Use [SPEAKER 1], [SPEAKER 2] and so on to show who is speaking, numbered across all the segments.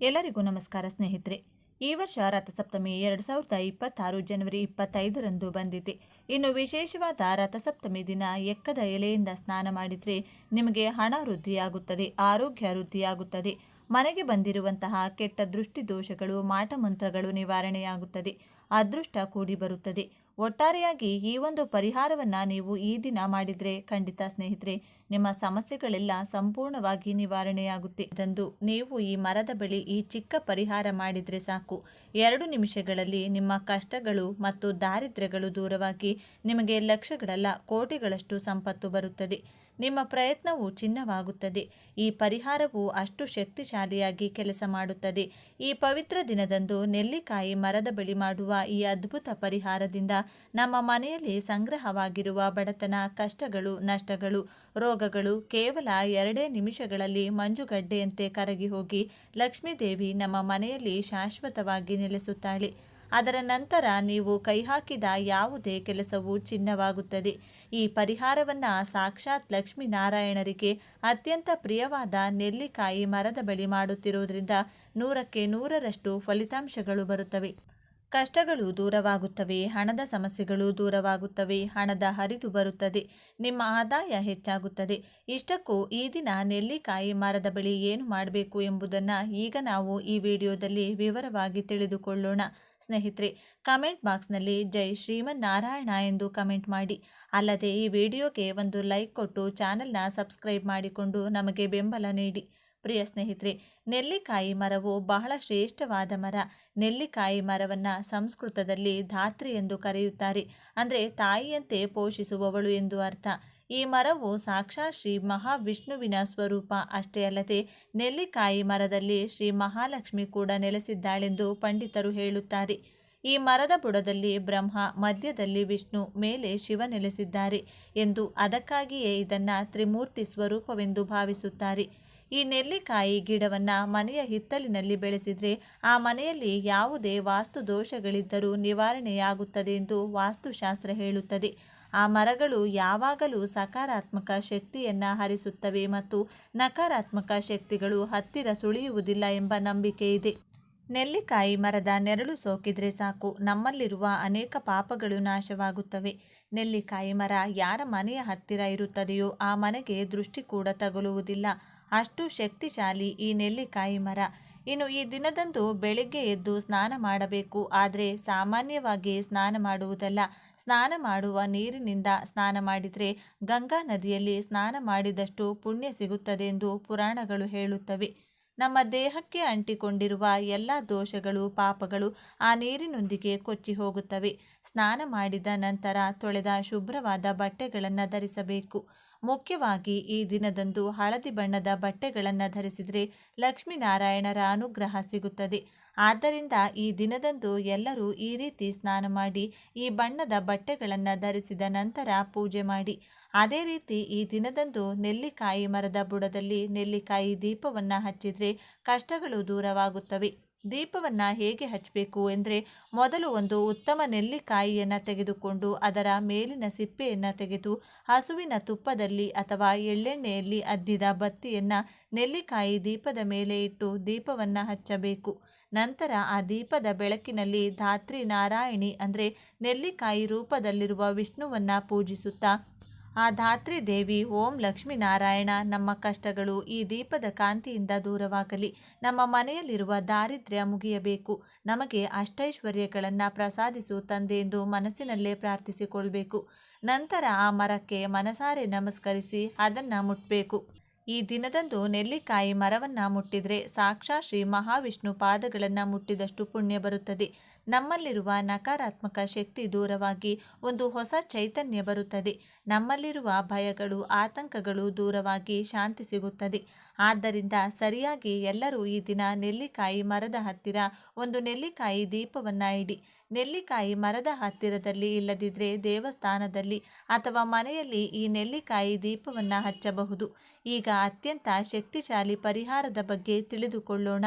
[SPEAKER 1] ಎಲ್ಲರಿಗೂ ನಮಸ್ಕಾರ ಸ್ನೇಹಿತರೆ. ಈ ವರ್ಷ ರಥಸಪ್ತಮಿ ಎರಡು ಸಾವಿರದ ಇಪ್ಪತ್ತಾರು ಜನವರಿ ಇಪ್ಪತ್ತೈದರಂದು ಬಂದಿದೆ. ಇನ್ನು ವಿಶೇಷವಾದ ರಥಸಪ್ತಮಿ ದಿನ ಎಕ್ಕದ ಎಲೆಯಿಂದ ಸ್ನಾನ ಮಾಡಿದರೆ ನಿಮಗೆ ಹಣ ವೃದ್ಧಿಯಾಗುತ್ತದೆ, ಆರೋಗ್ಯ ವೃದ್ಧಿಯಾಗುತ್ತದೆ. ಮನೆಗೆ ಬಂದಿರುವಂತಹ ಕೆಟ್ಟ ದೃಷ್ಟಿ ದೋಷಗಳು ಮಾಟಮಂತ್ರಗಳು ನಿವಾರಣೆಯಾಗುತ್ತದೆ. ಅದೃಷ್ಟ ಕೂಡಿ ಬರುತ್ತದೆ. ಒಟ್ಟಾರೆಯಾಗಿ ಈ ಒಂದು ಪರಿಹಾರವನ್ನು ನೀವು ಈ ದಿನ ಮಾಡಿದರೆ ಖಂಡಿತ ಸ್ನೇಹಿತರೆ ನಿಮ್ಮ ಸಮಸ್ಯೆಗಳೆಲ್ಲ ಸಂಪೂರ್ಣವಾಗಿ ನಿವಾರಣೆಯಾಗುತ್ತೆ. ನೀವು ಈ ಮರದ ಬಳಿ ಈ ಚಿಕ್ಕ ಪರಿಹಾರ ಮಾಡಿದರೆ ಸಾಕು. ಎರಡು ನಿಮಿಷಗಳಲ್ಲಿ ನಿಮ್ಮ ಕಷ್ಟಗಳು ಮತ್ತು ದಾರಿದ್ರ್ಯಗಳು ದೂರವಾಗಿ ನಿಮಗೆ ಲಕ್ಷಗಳಲ್ಲ ಕೋಟಿಗಳಷ್ಟು ಸಂಪತ್ತು ಬರುತ್ತದೆ. ನಿಮ್ಮ ಪ್ರಯತ್ನವು ಚಿನ್ನವಾಗುತ್ತದೆ. ಈ ಪರಿಹಾರವು ಅಷ್ಟು ಶಕ್ತಿಶಾಲಿಯಾಗಿ ಕೆಲಸ ಮಾಡುತ್ತದೆ. ಈ ಪವಿತ್ರ ದಿನದಂದು ನೆಲ್ಲಿಕಾಯಿ ಮರದ ಬಳಿ ಮಾಡುವ ಈ ಅದ್ಭುತ ಪರಿಹಾರದಿಂದ ನಮ್ಮ ಮನೆಯಲ್ಲಿ ಸಂಗ್ರಹವಾಗಿರುವ ಬಡತನ, ಕಷ್ಟಗಳು, ನಷ್ಟಗಳು ರೋಗಗಳು ಕೇವಲ ಎರಡೇ ನಿಮಿಷಗಳಲ್ಲಿ ಮಂಜುಗಡ್ಡೆಯಂತೆ ಕರಗಿ ಹೋಗಿ ಲಕ್ಷ್ಮೀದೇವಿ ನಮ್ಮ ಮನೆಯಲ್ಲಿ ಶಾಶ್ವತವಾಗಿ ನೆಲೆಸುತ್ತಾಳೆ. ಅದರ ನಂತರ ನೀವು ಕೈ ಹಾಕಿದ ಯಾವುದೇ ಕೆಲಸವೂ ಚಿನ್ನವಾಗುತ್ತದೆ. ಈ ಪರಿಹಾರವನ್ನು ಸಾಕ್ಷಾತ್ ಲಕ್ಷ್ಮೀನಾರಾಯಣರಿಗೆ ಅತ್ಯಂತ ಪ್ರಿಯವಾದ ನೆಲ್ಲಿಕಾಯಿ ಮರದ ಬಳಿ ಮಾಡುತ್ತಿರುವುದರಿಂದ ನೂರಕ್ಕೆ ನೂರರಷ್ಟು ಫಲಿತಾಂಶಗಳು ಬರುತ್ತವೆ. ಕಷ್ಟಗಳು ದೂರವಾಗುತ್ತವೆ, ಹಣದ ಸಮಸ್ಯೆಗಳು ದೂರವಾಗುತ್ತವೆ, ಹಣದ ಹರಿದು ಬರುತ್ತದೆ, ನಿಮ್ಮ ಆದಾಯ ಹೆಚ್ಚಾಗುತ್ತದೆ. ಇಷ್ಟಕ್ಕೂ ಈ ದಿನ ನೆಲ್ಲಿಕಾಯಿ ಮರದ ಬಳಿ ಏನು ಮಾಡಬೇಕು ಎಂಬುದನ್ನು ಈಗ ನಾವು ಈ ವಿಡಿಯೋದಲ್ಲಿ ವಿವರವಾಗಿ ತಿಳಿದುಕೊಳ್ಳೋಣ. ಸ್ನೇಹಿತರೆ, ಕಮೆಂಟ್ ಬಾಕ್ಸ್ನಲ್ಲಿ ಜೈ ಶ್ರೀಮನ್ನಾರಾಯಣ ಎಂದು ಕಮೆಂಟ್ ಮಾಡಿ. ಅಲ್ಲದೆ ಈ ವಿಡಿಯೋಗೆ ಒಂದು ಲೈಕ್ ಕೊಟ್ಟು ಚಾನಲ್ನ ಸಬ್ಸ್ಕ್ರೈಬ್ ಮಾಡಿಕೊಂಡು ನಮಗೆ ಬೆಂಬಲ ನೀಡಿ. ಪ್ರಿಯ ಸ್ನೇಹಿತರೆ, ನೆಲ್ಲಿಕಾಯಿ ಮರವು ಬಹಳ ಶ್ರೇಷ್ಠವಾದ ಮರ. ನೆಲ್ಲಿಕಾಯಿ ಮರವನ್ನು ಸಂಸ್ಕೃತದಲ್ಲಿ ಧಾತ್ರಿ ಎಂದು ಕರೆಯುತ್ತಾರೆ. ಅಂದರೆ ತಾಯಿಯಂತೆ ಪೋಷಿಸುವವಳು ಎಂದು ಅರ್ಥ. ಈ ಮರವು ಸಾಕ್ಷಾತ್ ಶ್ರೀ ಮಹಾವಿಷ್ಣುವಿನ ಸ್ವರೂಪ. ಅಷ್ಟೇ ಅಲ್ಲದೆ, ನೆಲ್ಲಿಕಾಯಿ ಮರದಲ್ಲಿ ಶ್ರೀ ಮಹಾಲಕ್ಷ್ಮಿ ಕೂಡ ನೆಲೆಸಿದ್ದಾಳೆಂದು ಪಂಡಿತರು ಹೇಳುತ್ತಾರೆ. ಈ ಮರದ ಬುಡದಲ್ಲಿ ಬ್ರಹ್ಮ, ಮಧ್ಯದಲ್ಲಿ ವಿಷ್ಣು, ಮೇಲೆ ಶಿವ ನೆಲೆಸಿದ್ದಾರೆ ಎಂದು ಅದಕ್ಕಾಗಿಯೇ ಇದನ್ನು ತ್ರಿಮೂರ್ತಿ ಸ್ವರೂಪವೆಂದು ಭಾವಿಸುತ್ತಾರೆ. ಈ ನೆಲ್ಲಿಕಾಯಿ ಗಿಡವನ್ನು ಮನೆಯ ಹಿತ್ತಲಿನಲ್ಲಿ ಬೆಳೆಸಿದರೆ ಆ ಮನೆಯಲ್ಲಿ ಯಾವುದೇ ವಾಸ್ತು ದೋಷಗಳಿದ್ದರೂ ನಿವಾರಣೆಯಾಗುತ್ತದೆ ಎಂದು ವಾಸ್ತುಶಾಸ್ತ್ರ ಹೇಳುತ್ತದೆ. ಆ ಮರಗಳು ಯಾವಾಗಲೂ ಸಕಾರಾತ್ಮಕ ಶಕ್ತಿಯನ್ನು ಹರಿಸುತ್ತವೆ ಮತ್ತು ನಕಾರಾತ್ಮಕ ಶಕ್ತಿಗಳು ಹತ್ತಿರ ಸುಳಿಯುವುದಿಲ್ಲ ಎಂಬ ನಂಬಿಕೆ ಇದೆ. ನೆಲ್ಲಿಕಾಯಿ ಮರದ ನೆರಳು ಸೋಕಿದ್ರೆ ಸಾಕು. ನಮ್ಮಲ್ಲಿರುವ ಅನೇಕ ಪಾಪಗಳು ನಾಶವಾಗುತ್ತವೆ. ನೆಲ್ಲಿಕಾಯಿ ಮರ ಯಾರ ಮನೆಯ ಹತ್ತಿರ ಇರುತ್ತದೆಯೋ ಆ ಮನೆಗೆ ದೃಷ್ಟಿ ಕೂಡ ತಗುಲುವುದಿಲ್ಲ. ಅಷ್ಟು ಶಕ್ತಿಶಾಲಿ ಈ ನೆಲ್ಲಿಕಾಯಿ ಮರ. ಇನ್ನು ಈ ದಿನದಂದು ಬೆಳಿಗ್ಗೆ ಎದ್ದು ಸ್ನಾನ ಮಾಡಬೇಕು. ಆದರೆ ಸಾಮಾನ್ಯವಾಗಿ ಸ್ನಾನ ಮಾಡುವುದಲ್ಲ. ಸ್ನಾನ ಮಾಡುವ ನೀರಿನಿಂದ ಸ್ನಾನ ಮಾಡಿದರೆ ಗಂಗಾ ನದಿಯಲ್ಲಿ ಸ್ನಾನ ಮಾಡಿದಷ್ಟು ಪುಣ್ಯ ಸಿಗುತ್ತದೆ ಎಂದು ಪುರಾಣಗಳು ಹೇಳುತ್ತವೆ. ನಮ್ಮ ದೇಹಕ್ಕೆ ಅಂಟಿಕೊಂಡಿರುವ ಎಲ್ಲ ದೋಷಗಳು, ಪಾಪಗಳು ಆ ನೀರಿನೊಂದಿಗೆ ಕೊಚ್ಚಿ ಹೋಗುತ್ತವೆ. ಸ್ನಾನ ಮಾಡಿದ ನಂತರ ತೊಳೆದ ಶುಭ್ರವಾದ ಬಟ್ಟೆಗಳನ್ನು ಧರಿಸಬೇಕು. ಮುಖ್ಯವಾಗಿ ಈ ದಿನದಂದು ಹಳದಿ ಬಣ್ಣದ ಬಟ್ಟೆಗಳನ್ನು ಧರಿಸಿದರೆ ಲಕ್ಷ್ಮೀನಾರಾಯಣರ ಅನುಗ್ರಹ ಸಿಗುತ್ತದೆ. ಆದ್ದರಿಂದ ಈ ದಿನದಂದು ಎಲ್ಲರೂ ಈ ರೀತಿ ಸ್ನಾನ ಮಾಡಿ ಈ ಬಣ್ಣದ ಬಟ್ಟೆಗಳನ್ನು ಧರಿಸಿದ ನಂತರ ಪೂಜೆ ಮಾಡಿ. ಅದೇ ರೀತಿ ಈ ದಿನದಂದು ನೆಲ್ಲಿಕಾಯಿ ಮರದ ಬುಡದಲ್ಲಿ ನೆಲ್ಲಿಕಾಯಿ ದೀಪವನ್ನು ಹಚ್ಚಿದರೆ ಕಷ್ಟಗಳು ದೂರವಾಗುತ್ತವೆ. ದೀಪವನ್ನು ಹೇಗೆ ಹಚ್ಚಬೇಕು ಎಂದರೆ ಮೊದಲು ಒಂದು ಉತ್ತಮ ನೆಲ್ಲಿಕಾಯಿಯನ್ನು ತೆಗೆದುಕೊಂಡು ಅದರ ಮೇಲಿನ ಸಿಪ್ಪೆಯನ್ನು ತೆಗೆದು ಹಸುವಿನ ತುಪ್ಪದಲ್ಲಿ ಅಥವಾ ಎಳ್ಳೆಣ್ಣೆಯಲ್ಲಿ ಅದ್ದಿದ ಬತ್ತಿಯನ್ನು ನೆಲ್ಲಿಕಾಯಿ ದೀಪದ ಮೇಲೆ ಇಟ್ಟು ದೀಪವನ್ನು ಹಚ್ಚಬೇಕು. ನಂತರ ಆ ದೀಪದ ಬೆಳಕಿನಲ್ಲಿ ಧಾತ್ರಿ ನಾರಾಯಣಿ ಅಂದರೆ ನೆಲ್ಲಿಕಾಯಿ ರೂಪದಲ್ಲಿರುವ ವಿಷ್ಣುವನ್ನು ಪೂಜಿಸುತ್ತಾ ಆ ಧಾತ್ರಿ ದೇವಿ, ಓಂ ಲಕ್ಷ್ಮೀನಾರಾಯಣ, ನಮ್ಮ ಕಷ್ಟಗಳು ಈ ದೀಪದ ಕಾಂತಿಯಿಂದ ದೂರವಾಗಲಿ. ನಮ್ಮ ಮನೆಯಲ್ಲಿರುವ ದಾರಿದ್ರ್ಯ ಮುಗಿಯಬೇಕು. ನಮಗೆ ಅಷ್ಟೈಶ್ವರ್ಯಗಳನ್ನು ಪ್ರಸಾದಿಸು ತಂದೆ ಎಂದು ಮನಸ್ಸಿನಲ್ಲೇ ಪ್ರಾರ್ಥಿಸಿಕೊಳ್ಬೇಕು. ನಂತರ ಆ ಮರಕ್ಕೆ ಮನಸಾರೆ ನಮಸ್ಕರಿಸಿ ಅದನ್ನು ಮುಟ್ಟಬೇಕು ಈ ದಿನದಂದು ನೆಲ್ಲಿಕಾಯಿ ಮರವನ್ನು ಮುಟ್ಟಿದರೆ ಸಾಕ್ಷಾ ಶ್ರೀ ಮಹಾವಿಷ್ಣು ಪಾದಗಳನ್ನು ಮುಟ್ಟಿದಷ್ಟು ಪುಣ್ಯ ಬರುತ್ತದೆ. ನಮ್ಮಲ್ಲಿರುವ ನಕಾರಾತ್ಮಕ ಶಕ್ತಿ ದೂರವಾಗಿ ಒಂದು ಹೊಸ ಚೈತನ್ಯ ಬರುತ್ತದೆ. ನಮ್ಮಲ್ಲಿರುವ ಭಯಗಳು, ಆತಂಕಗಳು ದೂರವಾಗಿ ಶಾಂತಿ ಸಿಗುತ್ತದೆ. ಆದ್ದರಿಂದ ಸರಿಯಾಗಿ ಎಲ್ಲರೂ ಈ ದಿನ ನೆಲ್ಲಿಕಾಯಿ ಮರದ ಹತ್ತಿರ ಒಂದು ನೆಲ್ಲಿಕಾಯಿ ದೀಪವನ್ನು ಇಡಿ. ನೆಲ್ಲಿಕಾಯಿ ಮರದ ಹತ್ತಿರದಲ್ಲಿ ಇಲ್ಲದಿದ್ದರೆ ದೇವಸ್ಥಾನದಲ್ಲಿ ಅಥವಾ ಮನೆಯಲ್ಲಿ ಈ ನೆಲ್ಲಿಕಾಯಿ ದೀಪವನ್ನು ಹಚ್ಚಬಹುದು. ಈಗ ಅತ್ಯಂತ ಶಕ್ತಿಶಾಲಿ ಪರಿಹಾರದ ಬಗ್ಗೆ ತಿಳಿದುಕೊಳ್ಳೋಣ.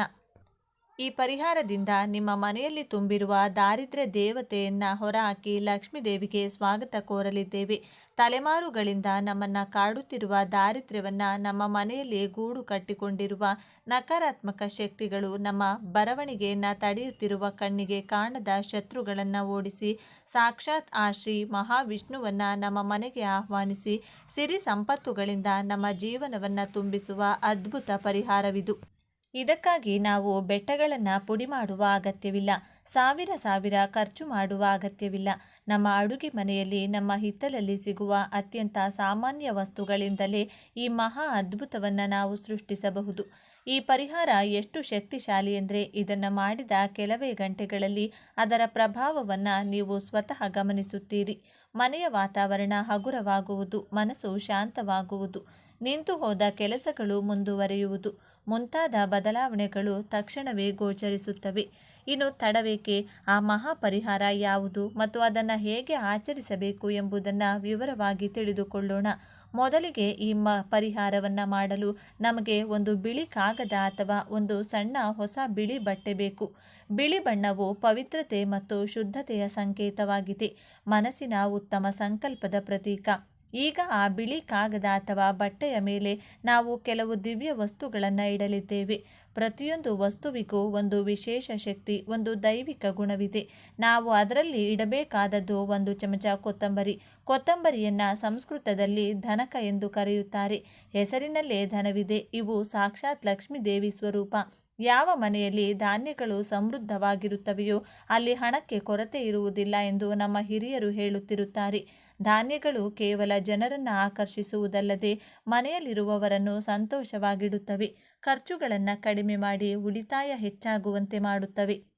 [SPEAKER 1] ಈ ಪರಿಹಾರದಿಂದ ನಿಮ್ಮ ಮನೆಯಲ್ಲಿ ತುಂಬಿರುವ ದಾರಿದ್ರ್ಯ ದೇವತೆಯನ್ನ ಹೊರಹಾಕಿ ಲಕ್ಷ್ಮೀ ದೇವಿಗೆ ಸ್ವಾಗತ ಕೋರಲಿದ್ದೇವೆ. ತಲೆಮಾರುಗಳಿಂದ ನಮ್ಮನ್ನ ಕಾಡುತ್ತಿರುವ ದಾರಿದ್ರ್ಯವನ್ನ ನಮ್ಮ ಮನೆಯಲ್ಲಿ ಗೂಡು ಕಟ್ಟಿಕೊಂಡಿರುವ ನಕಾರಾತ್ಮಕ ಶಕ್ತಿಗಳು ನಮ್ಮ ಬರವಣಿಗೆಯನ್ನ ತಡೆಯುತ್ತಿರುವ ಕಣ್ಣಿಗೆ ಕಾಣದ ಶತ್ರುಗಳನ್ನ ಓಡಿಸಿ ಸಾಕ್ಷಾತ್ ಆ ಶ್ರೀ ಮಹಾವಿಷ್ಣುವನ್ನ ನಮ್ಮ ಮನೆಗೆ ಆಹ್ವಾನಿಸಿ ಸಿರಿ ಸಂಪತ್ತುಗಳಿಂದ ನಮ್ಮ ಜೀವನವನ್ನ ತುಂಬಿಸುವ ಅದ್ಭುತ ಪರಿಹಾರವಿದು. ಇದಕ್ಕಾಗಿ ನಾವು ಬೆಟ್ಟಗಳನ್ನು ಪುಡಿ ಮಾಡುವ ಅಗತ್ಯವಿಲ್ಲ. ಸಾವಿರ ಸಾವಿರ ಖರ್ಚು ಮಾಡುವ ಅಗತ್ಯವಿಲ್ಲ. ನಮ್ಮ ಅಡುಗೆ ಮನೆಯಲ್ಲಿ, ನಮ್ಮ ಹಿತ್ತಲಲ್ಲಿ ಸಿಗುವ ಅತ್ಯಂತ ಸಾಮಾನ್ಯ ವಸ್ತುಗಳಿಂದಲೇ ಈ ಮಹಾ ಅದ್ಭುತವನ್ನು ನಾವು ಸೃಷ್ಟಿಸಬಹುದು. ಈ ಪರಿಹಾರ ಎಷ್ಟು ಶಕ್ತಿಶಾಲಿ ಎಂದರೆ ಇದನ್ನು ಮಾಡಿದ ಕೆಲವೇ ಗಂಟೆಗಳಲ್ಲಿ ಅದರ ಪ್ರಭಾವವನ್ನು ನೀವು ಸ್ವತಃ ಗಮನಿಸುತ್ತೀರಿ. ಮನೆಯ ವಾತಾವರಣ ಹಗುರವಾಗುವುದು, ಮನಸ್ಸು ಶಾಂತವಾಗುವುದು. ನಿಂತು ಹೋದ ಕೆಲಸಗಳು ಮುಂದುವರಿಯುವುದು. ಮುಂತಾದ ಬದಲಾವಣೆಗಳು ತಕ್ಷಣವೇ ಗೋಚರಿಸುತ್ತವೆ. ಇನ್ನು ತಡವೇಕೆ? ಆ ಮಹಾಪರಿಹಾರ ಯಾವುದು ಮತ್ತು ಅದನ್ನು ಹೇಗೆ ಆಚರಿಸಬೇಕು ಎಂಬುದನ್ನು ವಿವರವಾಗಿ ತಿಳಿದುಕೊಳ್ಳೋಣ. ಮೊದಲಿಗೆ ಈ ಮ ಪರಿಹಾರವನ್ನು ಮಾಡಲು ನಮಗೆ ಒಂದು ಬಿಳಿ ಕಾಗದ ಅಥವಾ ಒಂದು ಸಣ್ಣ ಹೊಸ ಬಿಳಿ ಬಟ್ಟೆ ಬೇಕು. ಬಿಳಿ ಬಣ್ಣವು ಪವಿತ್ರತೆ ಮತ್ತು ಶುದ್ಧತೆಯ ಸಂಕೇತವಾಗಿದೆ. ಮನಸ್ಸಿನ ಉತ್ತಮ ಸಂಕಲ್ಪದ ಪ್ರತೀಕ. ಈಗ ಆ ಬಿಳಿ ಕಾಗದ ಅಥವಾ ಬಟ್ಟೆಯ ಮೇಲೆ ನಾವು ಕೆಲವು ದಿವ್ಯ ವಸ್ತುಗಳನ್ನು ಇಡಲಿದ್ದೇವೆ. ಪ್ರತಿಯೊಂದು ವಸ್ತುವಿಗೂ ಒಂದು ವಿಶೇಷ ಶಕ್ತಿ, ಒಂದು ದೈವಿಕ ಗುಣವಿದೆ. ನಾವು ಅದರಲ್ಲಿ ಇಡಬೇಕಾದದ್ದು ಒಂದು ಚಮಚ ಕೊತ್ತಂಬರಿ. ಕೊತ್ತಂಬರಿಯನ್ನು ಸಂಸ್ಕೃತದಲ್ಲಿ ಧನಕ ಎಂದು ಕರೆಯುತ್ತಾರೆ. ಹೆಸರಿನಲ್ಲೇ ಧನವಿದೆ, ಇವು ಸಾಕ್ಷಾತ್ ಲಕ್ಷ್ಮೀ ದೇವಿ ಸ್ವರೂಪ. ಯಾವ ಮನೆಯಲ್ಲಿ ಧಾನ್ಯಗಳು ಸಮೃದ್ಧವಾಗಿರುತ್ತವೆಯೋ ಅಲ್ಲಿ ಹಣಕ್ಕೆ ಕೊರತೆ ಇರುವುದಿಲ್ಲ ಎಂದು ನಮ್ಮ ಹಿರಿಯರು ಹೇಳುತ್ತಿರುತ್ತಾರೆ. ಧಾನ್ಯಗಳು ಕೇವಲ ಜನರನ್ನು ಆಕರ್ಷಿಸುವುದಲ್ಲದೆ ಮನೆಯಲ್ಲಿರುವವರನ್ನು ಸಂತೋಷವಾಗಿಡುತ್ತವೆ. ಖರ್ಚುಗಳನ್ನು ಕಡಿಮೆ ಮಾಡಿ ಉಳಿತಾಯ ಹೆಚ್ಚಾಗುವಂತೆ ಮಾಡುತ್ತವೆ.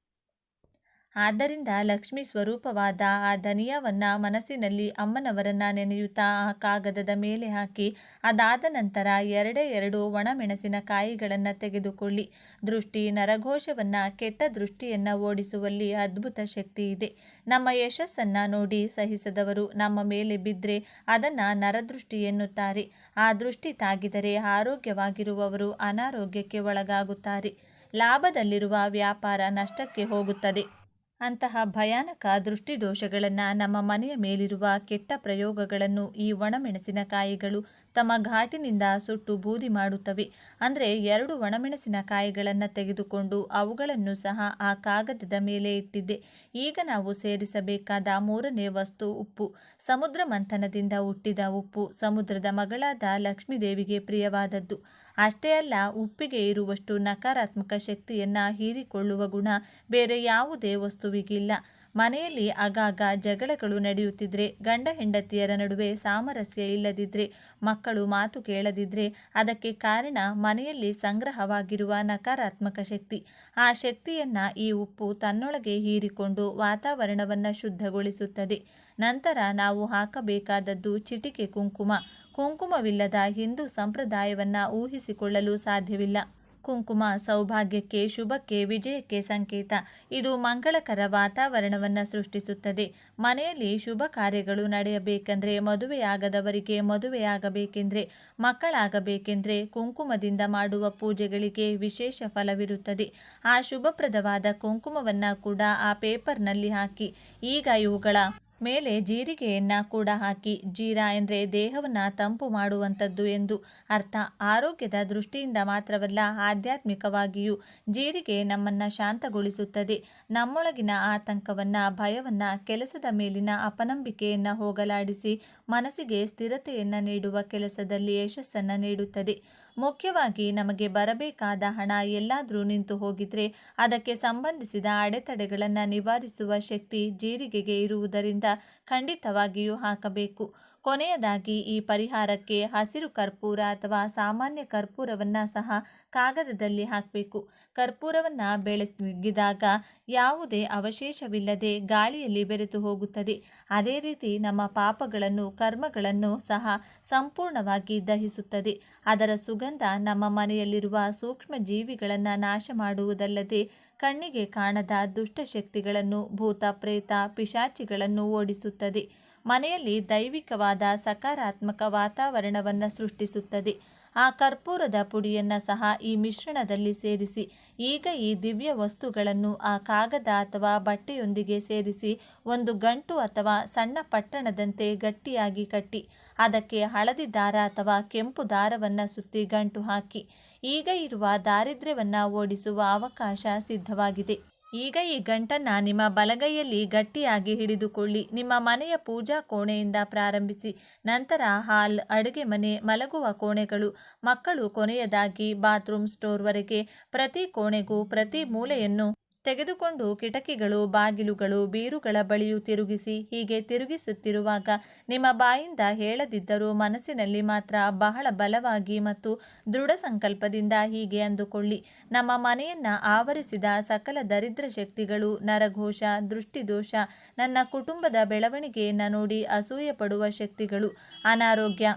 [SPEAKER 1] ಆದ್ದರಿಂದ ಲಕ್ಷ್ಮಿ ಸ್ವರೂಪವಾದ ಆ ಧನಿಯವನ್ನು ಮನಸ್ಸಿನಲ್ಲಿ ಅಮ್ಮನವರನ್ನ ನೆನೆಯುತ್ತಾ ಆ ಕಾಗದದ ಮೇಲೆ ಹಾಕಿ, ಅದಾದ ನಂತರ ಎರಡೇ ಎರಡು ಒಣಮೆಣಸಿನಕಾಯಿಗಳನ್ನು ತೆಗೆದುಕೊಳ್ಳಿ. ದೃಷ್ಟಿ ನರಘೋಷವನ್ನು ಕೆಟ್ಟ ದೃಷ್ಟಿಯನ್ನು ಓಡಿಸುವಲ್ಲಿ ಅದ್ಭುತ ಶಕ್ತಿ ಇದೆ. ನಮ್ಮ ಯಶಸ್ಸನ್ನು ನೋಡಿ ಸಹಿಸದವರು ನಮ್ಮ ಮೇಲೆ ಬಿದ್ದರೆ ಅದನ್ನು ನರದೃಷ್ಟಿ ಎನ್ನುತ್ತಾರೆ. ಆ ದೃಷ್ಟಿ ತಾಗಿದರೆ ಆರೋಗ್ಯವಾಗಿರುವವರು ಅನಾರೋಗ್ಯಕ್ಕೆ ಒಳಗಾಗುತ್ತಾರೆ. ಲಾಭದಲ್ಲಿರುವ ವ್ಯಾಪಾರ ನಷ್ಟಕ್ಕೆ ಹೋಗುತ್ತದೆ. ಅಂತಹ ಭಯಾನಕ ದೃಷ್ಟಿದೋಷಗಳನ್ನು ನಮ್ಮ ಮನೆಯ ಮೇಲಿರುವ ಕೆಟ್ಟ ಪ್ರಯೋಗಗಳನ್ನು ಈ ಒಣಮೆಣಸಿನಕಾಯಿಗಳು ತಮ್ಮ ಘಾಟಿನಿಂದ ಸುಟ್ಟು ಬೂದಿ ಮಾಡುತ್ತವೆ. ಅಂದರೆ ಎರಡು ಒಣಮೆಣಸಿನಕಾಯಿಗಳನ್ನು ತೆಗೆದುಕೊಂಡು ಅವುಗಳನ್ನು ಸಹ ಆ ಕಾಗದದ ಮೇಲೆ ಇಟ್ಟಿದ್ದೆ. ಈಗ ನಾವು ಸೇರಿಸಬೇಕಾದ ಮೂರನೇ ವಸ್ತು ಉಪ್ಪು. ಸಮುದ್ರ ಮಂಥನದಿಂದ ಹುಟ್ಟಿದ ಉಪ್ಪು. ಸಮುದ್ರದ ಮಗಳಾದ ಲಕ್ಷ್ಮೀದೇವಿಗೆ ಪ್ರಿಯವಾದದ್ದು. ಅಷ್ಟೇ ಅಲ್ಲ, ಉಪ್ಪಿಗೆ ಇರುವಷ್ಟು ನಕಾರಾತ್ಮಕ ಶಕ್ತಿಯನ್ನು ಹೀರಿಕೊಳ್ಳುವ ಗುಣ ಬೇರೆ ಯಾವುದೇ ವಸ್ತುವಿಗಿಲ್ಲ. ಮನೆಯಲ್ಲಿ ಆಗಾಗ ಜಗಳಗಳು ನಡೆಯುತ್ತಿದ್ರೆ, ಗಂಡ ಹೆಂಡತಿಯರ ನಡುವೆ ಸಾಮರಸ್ಯ ಇಲ್ಲದಿದ್ದರೆ ಮಕ್ಕಳು ಮಾತು ಕೇಳದಿದ್ದರೆ ಅದಕ್ಕೆ ಕಾರಣ ಮನೆಯಲ್ಲಿ ಸಂಗ್ರಹವಾಗಿರುವ ನಕಾರಾತ್ಮಕ ಶಕ್ತಿ. ಆ ಶಕ್ತಿಯನ್ನು ಈ ಉಪ್ಪು ತನ್ನೊಳಗೆ ಹೀರಿಕೊಂಡು ವಾತಾವರಣವನ್ನು ಶುದ್ಧಗೊಳಿಸುತ್ತದೆ. ನಂತರ ನಾವು ಹಾಕಬೇಕಾದದ್ದು ಚಿಟಿಕೆ ಕುಂಕುಮ. ಕುಂಕುಮವಿಲ್ಲದ ಹಿಂದೂ ಸಂಪ್ರದಾಯವನ್ನು ಊಹಿಸಿಕೊಳ್ಳಲು ಸಾಧ್ಯವಿಲ್ಲ. ಕುಂಕುಮ ಸೌಭಾಗ್ಯಕ್ಕೆ, ಶುಭಕ್ಕೆ, ವಿಜಯಕ್ಕೆ ಸಂಕೇತ. ಇದು ಮಂಗಳಕರ ವಾತಾವರಣವನ್ನು ಸೃಷ್ಟಿಸುತ್ತದೆ. ಮನೆಯಲ್ಲಿ ಶುಭ ಕಾರ್ಯಗಳು ನಡೆಯಬೇಕೆಂದರೆ, ಮದುವೆಯಾಗದವರಿಗೆ ಮದುವೆಯಾಗಬೇಕೆಂದರೆ, ಮಕ್ಕಳಾಗಬೇಕೆಂದರೆ ಕುಂಕುಮದಿಂದ ಮಾಡುವ ಪೂಜೆಗಳಿಗೆ ವಿಶೇಷ ಫಲವಿರುತ್ತದೆ. ಆ ಶುಭಪ್ರದವಾದ ಕುಂಕುಮವನ್ನು ಕೂಡ ಆ ಪೇಪರ್ನಲ್ಲಿ ಹಾಕಿ. ಈಗ ಇವುಗಳ ಮೇಲೆ ಜೀರಿಗೆಯನ್ನು ಕೂಡ ಹಾಕಿ ಜೀರಾ ಎಂದರೆ ದೇಹವನ್ನು ತಂಪು ಮಾಡುವಂಥದ್ದು ಎಂದು ಅರ್ಥ. ಆರೋಗ್ಯದ ದೃಷ್ಟಿಯಿಂದ ಮಾತ್ರವಲ್ಲ, ಆಧ್ಯಾತ್ಮಿಕವಾಗಿಯೂ ಜೀರಿಗೆ ನಮ್ಮನ್ನು ಶಾಂತಗೊಳಿಸುತ್ತದೆ. ನಮ್ಮೊಳಗಿನ ಆತಂಕವನ್ನು, ಭಯವನ್ನು, ಕೆಲಸದ ಮೇಲಿನ ಅಪನಂಬಿಕೆಯನ್ನು ಹೋಗಲಾಡಿಸಿ ಮನಸ್ಸಿಗೆ ಸ್ಥಿರತೆಯನ್ನು ನೀಡುವ ಕೆಲಸದಲ್ಲಿ ಯಶಸ್ಸನ್ನು ನೀಡುತ್ತದೆ. ಮುಖ್ಯವಾಗಿ ನಮಗೆ ಬರಬೇಕಾದ ಹಣ ಎಲ್ಲಾದರೂ ನಿಂತು ಹೋಗಿದ್ರೆ ಅದಕ್ಕೆ ಸಂಬಂಧಿಸಿದ ಅಡೆತಡೆಗಳನ್ನು ನಿವಾರಿಸುವ ಶಕ್ತಿ ಜೀರಿಗೆಗೆ ಇರುವುದರಿಂದ ಖಂಡಿತವಾಗಿಯೂ ಹಾಕಬೇಕು. ಕೊನೆಯದಾಗಿ ಈ ಪರಿಹಾರಕ್ಕೆ ಹಸಿರು ಕರ್ಪೂರ ಅಥವಾ ಸಾಮಾನ್ಯ ಕರ್ಪೂರವನ್ನು ಸಹ ಕಾಗದದಲ್ಲಿ ಹಾಕಬೇಕು. ಕರ್ಪೂರವನ್ನು ಬೆಳೆಸಿದಾಗ ಯಾವುದೇ ಅವಶೇಷವಿಲ್ಲದೆ ಗಾಳಿಯಲ್ಲಿ ಬೆರೆತು ಹೋಗುತ್ತದೆ. ಅದೇ ರೀತಿ ನಮ್ಮ ಪಾಪಗಳನ್ನು, ಕರ್ಮಗಳನ್ನು ಸಹ ಸಂಪೂರ್ಣವಾಗಿ ದಹಿಸುತ್ತದೆ. ಅದರ ಸುಗಂಧ ನಮ್ಮ ಮನೆಯಲ್ಲಿರುವ ಸೂಕ್ಷ್ಮ ಜೀವಿಗಳನ್ನು ನಾಶ ಮಾಡುವುದಲ್ಲದೆ ಕಣ್ಣಿಗೆ ಕಾಣದ ದುಷ್ಟಶಕ್ತಿಗಳನ್ನು ಭೂತ, ಪ್ರೇತ, ಪಿಶಾಚಿಗಳನ್ನು ಓಡಿಸುತ್ತದೆ. ಮನೆಯಲ್ಲಿ ದೈವಿಕವಾದ ಸಕಾರಾತ್ಮಕ ವಾತಾವರಣವನ್ನು ಸೃಷ್ಟಿಸುತ್ತದೆ. ಆ ಕರ್ಪೂರದ ಪುಡಿಯನ್ನು ಸಹ ಈ ಮಿಶ್ರಣದಲ್ಲಿ ಸೇರಿಸಿ, ಈಗ ಈ ದಿವ್ಯ ವಸ್ತುಗಳನ್ನು ಆ ಕಾಗದ ಅಥವಾ ಬಟ್ಟೆಯೊಂದಿಗೆ ಸೇರಿಸಿ ಒಂದು ಗಂಟು ಅಥವಾ ಸಣ್ಣ ಪಟ್ಟಣದಂತೆ ಗಟ್ಟಿಯಾಗಿ ಕಟ್ಟಿ, ಅದಕ್ಕೆ ಹಳದಿ ದಾರ ಅಥವಾ ಕೆಂಪು ದಾರವನ್ನು ಸುತ್ತಿ ಗಂಟು ಹಾಕಿ, ಈಗ ಇರುವ ದಾರಿದ್ರ್ಯವನ್ನು ಓಡಿಸುವ ಅವಕಾಶ ಸಿದ್ಧವಾಗಿದೆ. ಈಗ ಈ ಗಂಟನ್ನು ನಿಮ್ಮ ಬಲಗೈಯಲ್ಲಿ ಗಟ್ಟಿಯಾಗಿ ಹಿಡಿದುಕೊಳ್ಳಿ. ನಿಮ್ಮ ಮನೆಯ ಪೂಜಾ ಕೋಣೆಯಿಂದ ಪ್ರಾರಂಭಿಸಿ. ನಂತರ ಹಾಲ್, ಅಡುಗೆ ಮನೆ, ಮಲಗುವ ಕೋಣೆಗಳು, ಮಕ್ಕಳು ಕೊನೆಯದಾಗಿ ಬಾತ್ರೂಮ್ ಸ್ಟೋರ್ವರೆಗೆ ಪ್ರತಿ ಕೋಣೆಗೂ ಪ್ರತಿ ಮೂಲೆಯನ್ನು ತೆಗೆದುಕೊಂಡು ಕಿಟಕಿಗಳು, ಬಾಗಿಲುಗಳು, ಬೀರುಗಳ ಬಳಿಯು ತಿರುಗಿಸಿ ಹೀಗೆ ತಿರುಗಿಸುತ್ತಿರುವಾಗ ನಿಮ್ಮ ಬಾಯಿಂದ ಹೇಳದಿದ್ದರೂ ಮನಸ್ಸಿನಲ್ಲಿ ಮಾತ್ರ ಬಹಳ ಬಲವಾಗಿ ಮತ್ತು ದೃಢ ಸಂಕಲ್ಪದಿಂದ ಹೀಗೆ ಅಂದುಕೊಳ್ಳಿ. ನಮ್ಮ ಮನೆಯನ್ನು ಆವರಿಸಿದ ಸಕಲ ದರಿದ್ರ ಶಕ್ತಿಗಳು, ನರಘೋಷ, ದೃಷ್ಟಿದೋಷ, ನನ್ನ ಕುಟುಂಬದ ಬೆಳವಣಿಗೆಯನ್ನು ನೋಡಿ ಅಸೂಯೆ ಪಡುವ ಶಕ್ತಿಗಳು. ಅನಾರೋಗ್ಯ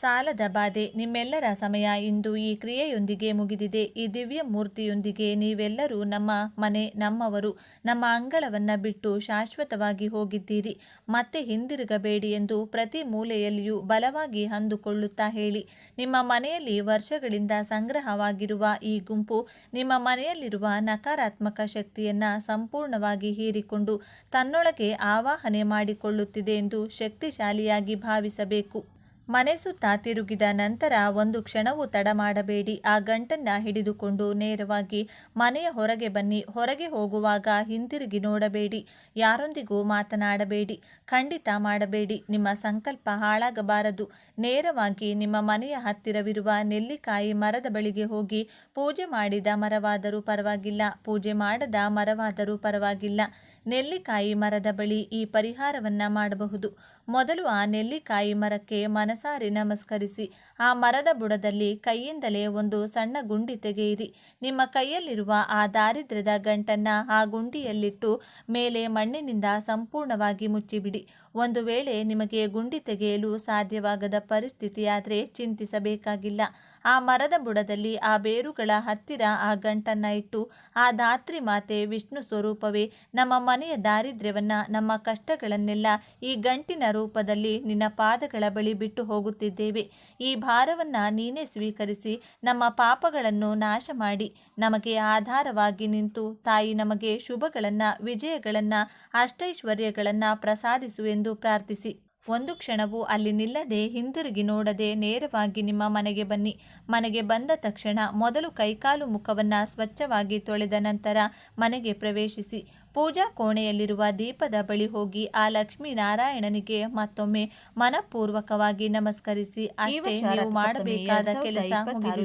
[SPEAKER 1] ಸಾಲದ ಬಾಧೆ. ನಿಮ್ಮೆಲ್ಲರ ಸಮಯ ಇಂದು ಈ ಕ್ರಿಯೆಯೊಂದಿಗೆ ಮುಗಿದಿದೆ. ಈ ದಿವ್ಯ ಮೂರ್ತಿಯೊಂದಿಗೆ ನೀವೆಲ್ಲರೂ ನಮ್ಮ ಮನೆ, ನಮ್ಮವರು, ನಮ್ಮ ಅಂಗಳವನ್ನು ಬಿಟ್ಟು ಶಾಶ್ವತವಾಗಿ ಹೋಗಿದ್ದೀರಿ. ಮತ್ತೆ ಹಿಂದಿರುಗಬೇಡಿ ಎಂದು ಪ್ರತಿ ಮೂಲೆಯಲ್ಲಿಯೂ ಬಲವಾಗಿ ಅಂದುಕೊಳ್ಳುತ್ತಾ ಹೇಳಿ. ನಿಮ್ಮ ಮನೆಯಲ್ಲಿ ವರ್ಷಗಳಿಂದ ಸಂಗ್ರಹವಾಗಿರುವ ಈ ಗುಂಪು ನಿಮ್ಮ ಮನೆಯಲ್ಲಿರುವ ನಕಾರಾತ್ಮಕ ಶಕ್ತಿಯನ್ನು ಸಂಪೂರ್ಣವಾಗಿ ಹೀರಿಕೊಂಡು ತನ್ನೊಳಗೆ ಆವಾಹನೆ ಮಾಡಿಕೊಳ್ಳುತ್ತಿದೆ ಎಂದು ಶಕ್ತಿಶಾಲಿಯಾಗಿ ಭಾವಿಸಬೇಕು. ಮನೆ ಸುತ್ತ ತಿರುಗಿದ ನಂತರ ಒಂದು ಕ್ಷಣವೂ ತಡ ಮಾಡಬೇಡಿ. ಆ ಗಂಟನ್ನು ಹಿಡಿದುಕೊಂಡು ನೇರವಾಗಿ ಮನೆಯ ಹೊರಗೆ ಬನ್ನಿ. ಹೊರಗೆ ಹೋಗುವಾಗ ಹಿಂತಿರುಗಿ ನೋಡಬೇಡಿ. ಯಾರೊಂದಿಗೂ ಮಾತನಾಡಬೇಡಿ. ಖಂಡಿತ ಮಾಡಬೇಡಿ. ನಿಮ್ಮ ಸಂಕಲ್ಪ ಹಾಳಾಗಬಾರದು. ನೇರವಾಗಿ ನಿಮ್ಮ ಮನೆಯ ಹತ್ತಿರವಿರುವ ನೆಲ್ಲಿಕಾಯಿ ಮರದ ಬಳಿಗೆ ಹೋಗಿ ಪೂಜೆ ಮಾಡಿದ ಮರವಾದರೂ ಪರವಾಗಿಲ್ಲ. ಪೂಜೆ ಮಾಡದ ಮರವಾದರೂ ಪರವಾಗಿಲ್ಲ. ನೆಲ್ಲಿಕಾಯಿ ಮರದ ಬಳಿ ಈ ಪರಿಹಾರವನ್ನ ಮಾಡಬಹುದು. ಮೊದಲು ಆ ನೆಲ್ಲಿಕಾಯಿ ಮರಕ್ಕೆ ಮನಸಾರಿ ನಮಸ್ಕರಿಸಿ, ಆ ಮರದ ಬುಡದಲ್ಲಿ ಕೈಯಿಂದಲೇ ಒಂದು ಸಣ್ಣ ಗುಂಡಿ ತೆಗೆಯಿರಿ. ನಿಮ್ಮ ಕೈಯಲ್ಲಿರುವ ಆ ದಾರಿದ್ರ್ಯದ ಗಂಟನ್ನ ಆ ಗುಂಡಿಯಲ್ಲಿಟ್ಟು ಮೇಲೆ ಮಣ್ಣಿನಿಂದ ಸಂಪೂರ್ಣವಾಗಿ ಮುಚ್ಚಿಬಿಡಿ. ಒಂದು ವೇಳೆ ನಿಮಗೆ ಗುಂಡಿ ತೆಗೆಯಲು ಸಾಧ್ಯವಾಗದ ಪರಿಸ್ಥಿತಿಯಾದರೆ ಚಿಂತಿಸಬೇಕಾಗಿಲ್ಲ. ಆ ಮರದ ಬುಡದಲ್ಲಿ ಆ ಬೇರುಗಳ ಹತ್ತಿರ ಆ ಗಂಟನ್ನ ಇಟ್ಟು ಆ ಧಾತ್ರಿ ಮಾತೆ ವಿಷ್ಣು ಸ್ವರೂಪವೇ, ನಮ್ಮ ಮನೆಯ ದಾರಿದ್ರ್ಯವನ್ನು, ನಮ್ಮ ಕಷ್ಟಗಳನ್ನೆಲ್ಲ ಈ ಗಂಟಿನ ರೂಪದಲ್ಲಿ ನಿನ್ನ ಪಾದಗಳ ಬಳಿ ಬಿಟ್ಟು ಹೋಗುತ್ತಿದ್ದೇವೆ. ಈ ಭಾರವನ್ನ ನೀನೇ ಸ್ವೀಕರಿಸಿ ನಮ್ಮ ಪಾಪಗಳನ್ನು ನಾಶ ಮಾಡಿ ನಮಗೆ ಆಧಾರವಾಗಿ ನಿಂತು ತಾಯಿ ನಮಗೆ ಶುಭಗಳನ್ನ, ವಿಜಯಗಳನ್ನ, ಅಷ್ಟೈಶ್ವರ್ಯಗಳನ್ನು ಪ್ರಸಾದಿಸು ಎಂದು ಪ್ರಾರ್ಥಿಸಿ. ಒಂದು ಕ್ಷಣವೂ ಅಲ್ಲಿ ನಿಲ್ಲದೆ ಹಿಂದಿರುಗಿ ನೋಡದೆ ನೇರವಾಗಿ ನಿಮ್ಮ ಮನೆಗೆ ಬನ್ನಿ. ಮನೆಗೆ ಬಂದ ತಕ್ಷಣ ಮೊದಲು ಕೈಕಾಲು ಮುಖವನ್ನು ಸ್ವಚ್ಛವಾಗಿ ತೊಳೆದ ನಂತರ ಮನೆಗೆ ಪ್ರವೇಶಿಸಿ. ಪೂಜಾ ಕೋಣೆಯಲ್ಲಿರುವ ದೀಪದ ಬಳಿ ಹೋಗಿ ಆ ಲಕ್ಷ್ಮೀ ನಾರಾಯಣನಿಗೆ ಮತ್ತೊಮ್ಮೆ ಮನಪೂರ್ವಕವಾಗಿ ನಮಸ್ಕರಿಸಿ ಅಷ್ಟೇ ನೀವು ಮಾಡಬೇಕಾದ ಕೆಲಸ.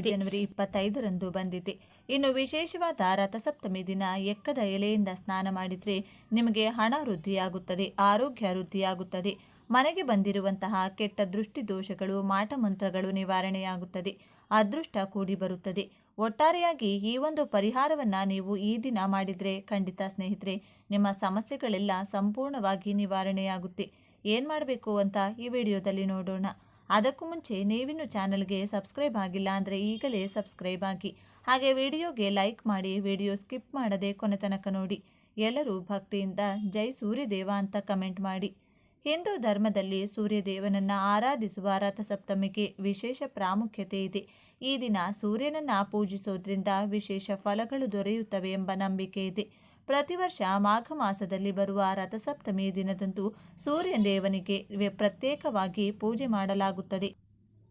[SPEAKER 1] ಜನವರಿ ಇಪ್ಪತ್ತೈದರಂದು ಬಂದಿದೆ. ಇನ್ನು ವಿಶೇಷವಾದ ರಥಸಪ್ತಮಿ ದಿನ ಎಕ್ಕದ ಎಲೆಯಿಂದ ಸ್ನಾನ ಮಾಡಿದರೆ ನಿಮಗೆ ಹಣ ವೃದ್ಧಿಯಾಗುತ್ತದೆ ಆರೋಗ್ಯ ವೃದ್ಧಿಯಾಗುತ್ತದೆ. ಮನೆಗೆ ಬಂದಿರುವಂತಹ ಕೆಟ್ಟ ದೃಷ್ಟಿ ದೋಷಗಳು ಮಾಟಮಂತ್ರಗಳು ನಿವಾರಣೆಯಾಗುತ್ತದೆ. ಅದೃಷ್ಟ ಕೂಡಿ ಬರುತ್ತದೆ ಒಟ್ಟಾರೆಯಾಗಿ ಈ ಒಂದು ಪರಿಹಾರವನ್ನು ನೀವು ಈ ದಿನ ಮಾಡಿದರೆ, ಖಂಡಿತ ಸ್ನೇಹಿತರೆ, ನಿಮ್ಮ ಸಮಸ್ಯೆಗಳೆಲ್ಲ ಸಂಪೂರ್ಣವಾಗಿ ನಿವಾರಣೆಯಾಗುತ್ತೆ. ಏನು ಮಾಡಬೇಕು ಅಂತ ಈ ವಿಡಿಯೋದಲ್ಲಿ ನೋಡೋಣ. ಅದಕ್ಕೂ ಮುಂಚೆ ನೀವಿನ್ನು ಚಾನಲ್ಗೆ ಸಬ್ಸ್ಕ್ರೈಬ್ ಆಗಿಲ್ಲ ಅಂದರೆ ಈಗಲೇ ಸಬ್ಸ್ಕ್ರೈಬ್ ಆಗಿ. ಹಾಗೆ ವಿಡಿಯೋಗೆ ಲೈಕ್ ಮಾಡಿ, ವಿಡಿಯೋ ಸ್ಕಿಪ್ ಮಾಡದೆ ಕೊನೆ ತನಕ ನೋಡಿ. ಎಲ್ಲರೂ ಭಕ್ತಿಯಿಂದ ಜೈ ಸೂರ್ಯದೇವ ಅಂತ ಕಮೆಂಟ್ ಮಾಡಿ. ಹಿಂದೂ ಧರ್ಮದಲ್ಲಿ ಸೂರ್ಯದೇವನನ್ನು ಆರಾಧಿಸುವ ರಥಸಪ್ತಮಿಗೆ ವಿಶೇಷ ಪ್ರಾಮುಖ್ಯತೆ ಇದೆ. ಈ ದಿನ ಸೂರ್ಯನನ್ನು ಪೂಜಿಸೋದ್ರಿಂದ ವಿಶೇಷ ಫಲಗಳು ದೊರೆಯುತ್ತವೆ ಎಂಬ ನಂಬಿಕೆ ಇದೆ. ಪ್ರತಿ ವರ್ಷ ಮಾಘ ಮಾಸದಲ್ಲಿ ಬರುವ ರಥಸಪ್ತಮಿ ದಿನದಂದು ಸೂರ್ಯ ದೇವನಿಗೆ ಪ್ರತ್ಯೇಕವಾಗಿ ಪೂಜೆ ಮಾಡಲಾಗುತ್ತದೆ.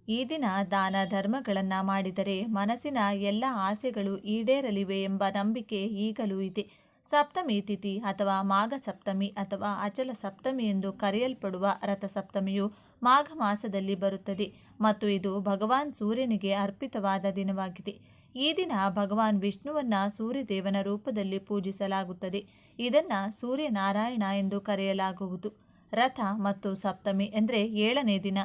[SPEAKER 1] ಈ ದಿನ ದಾನ ಧರ್ಮಗಳನ್ನು ಮಾಡಿದರೆ ಮನಸ್ಸಿನ ಎಲ್ಲ ಆಸೆಗಳು ಈಡೇರಲಿವೆ ಎಂಬ ನಂಬಿಕೆ ಈಗಲೂ ಇದೆ. ಸಪ್ತಮಿ ತಿಥಿ ಅಥವಾ ಮಾಘ ಸಪ್ತಮಿ ಅಥವಾ ಅಚಲ ಸಪ್ತಮಿ ಎಂದು ಕರೆಯಲ್ಪಡುವ ರಥಸಪ್ತಮಿಯು ಮಾಘ ಮಾಸದಲ್ಲಿ ಬರುತ್ತದೆ ಮತ್ತು ಇದು ಭಗವಾನ್ ಸೂರ್ಯನಿಗೆ ಅರ್ಪಿತವಾದ ದಿನವಾಗಿದೆ. ಈ ದಿನ ಭಗವಾನ್ ವಿಷ್ಣುವನ್ನ ಸೂರ್ಯದೇವನ ರೂಪದಲ್ಲಿ ಪೂಜಿಸಲಾಗುತ್ತದೆ. ಇದನ್ನು ಸೂರ್ಯನಾರಾಯಣ ಎಂದು ಕರೆಯಲಾಗುವುದು. ರಥ ಮತ್ತು ಸಪ್ತಮಿ ಎಂದರೆ ಏಳನೇ ದಿನ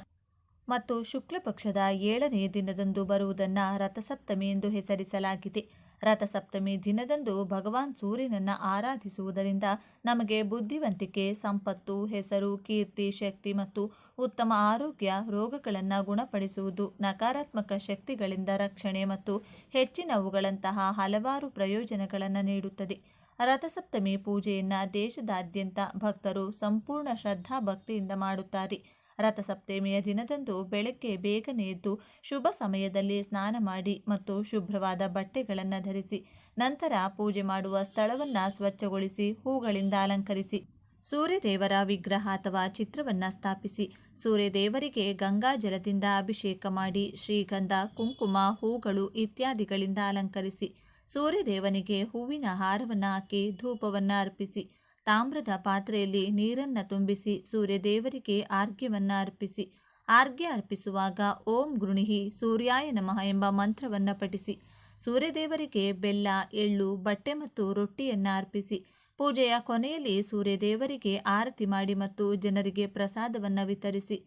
[SPEAKER 1] ಮತ್ತು ಶುಕ್ಲ ಪಕ್ಷದ ಏಳನೇ ದಿನದಂದು ಬರುವುದನ್ನು ರಥಸಪ್ತಮಿ ಎಂದು ಹೆಸರಿಸಲಾಗಿದೆ. ರಥಸಪ್ತಮಿ ದಿನದಂದು ಭಗವಾನ್ ಸೂರ್ಯನನ್ನು ಆರಾಧಿಸುವುದರಿಂದ ನಮಗೆ ಬುದ್ಧಿವಂತಿಕೆ, ಸಂಪತ್ತು, ಹೆಸರು, ಕೀರ್ತಿ, ಶಕ್ತಿ ಮತ್ತು ಉತ್ತಮ ಆರೋಗ್ಯ ರೋಗಗಳನ್ನು ಗುಣಪಡಿಸುವುದು, ನಕಾರಾತ್ಮಕ ಶಕ್ತಿಗಳಿಂದ ರಕ್ಷಣೆ ಮತ್ತು ಹೆಚ್ಚಿನವುಗಳಂತಹ ಹಲವಾರು ಪ್ರಯೋಜನಗಳನ್ನು ನೀಡುತ್ತದೆ. ರಥಸಪ್ತಮಿ ಪೂಜೆಯನ್ನು ದೇಶದಾದ್ಯಂತ ಭಕ್ತರು ಸಂಪೂರ್ಣ ಶ್ರದ್ಧಾ ಭಕ್ತಿಯಿಂದ ಮಾಡುತ್ತಾರೆ. ರಥಸಪ್ತಮಿಯ ದಿನದಂದು ಬೆಳಗ್ಗೆ ಬೇಗನೆ ಎದ್ದು ಶುಭ ಸಮಯದಲ್ಲಿ ಸ್ನಾನ ಮಾಡಿ ಮತ್ತು ಶುಭ್ರವಾದ ಬಟ್ಟೆಗಳನ್ನು ಧರಿಸಿ, ನಂತರ ಪೂಜೆ ಮಾಡುವ ಸ್ಥಳವನ್ನು ಸ್ವಚ್ಛಗೊಳಿಸಿ, ಹೂಗಳಿಂದ ಅಲಂಕರಿಸಿ, ಸೂರ್ಯದೇವರ ವಿಗ್ರಹ ಅಥವಾ ಚಿತ್ರವನ್ನು ಸ್ಥಾಪಿಸಿ, ಸೂರ್ಯದೇವರಿಗೆ ಗಂಗಾ ಜಲದಿಂದ ಅಭಿಷೇಕ ಮಾಡಿ, ಶ್ರೀಗಂಧ, ಕುಂಕುಮ, ಹೂಗಳು ಇತ್ಯಾದಿಗಳಿಂದ ಅಲಂಕರಿಸಿ, ಸೂರ್ಯದೇವನಿಗೆ ಹೂವಿನ ಹಾರವನ್ನು ಹಾಕಿ ಧೂಪವನ್ನು ಅರ್ಪಿಸಿ ತಾಮ್ರದ ಪಾತ್ರೆಯಲ್ಲಿ ನೀರನ್ನು ತುಂಬಿಸಿ ಸೂರ್ಯದೇವರಿಗೆ ಆರ್ಘ್ಯವನ್ನು ಅರ್ಪಿಸಿ. ಆರ್ಘ್ಯ ಅರ್ಪಿಸುವಾಗ ಓಂ ಗೃಣಿಹಿ ಸೂರ್ಯಾಯ ನಮಃ ಎಂಬ ಮಂತ್ರವನ್ನು ಪಠಿಸಿ. ಸೂರ್ಯದೇವರಿಗೆ ಬೆಲ್ಲ, ಎಳ್ಳು, ಬಟ್ಟೆ ಮತ್ತು ರೊಟ್ಟಿಯನ್ನು ಅರ್ಪಿಸಿ. ಪೂಜೆಯ ಕೊನೆಯಲ್ಲಿ ಸೂರ್ಯದೇವರಿಗೆ ಆರತಿ ಮಾಡಿ ಮತ್ತು ಜನರಿಗೆ ಪ್ರಸಾದವನ್ನು ವಿತರಿಸಿ.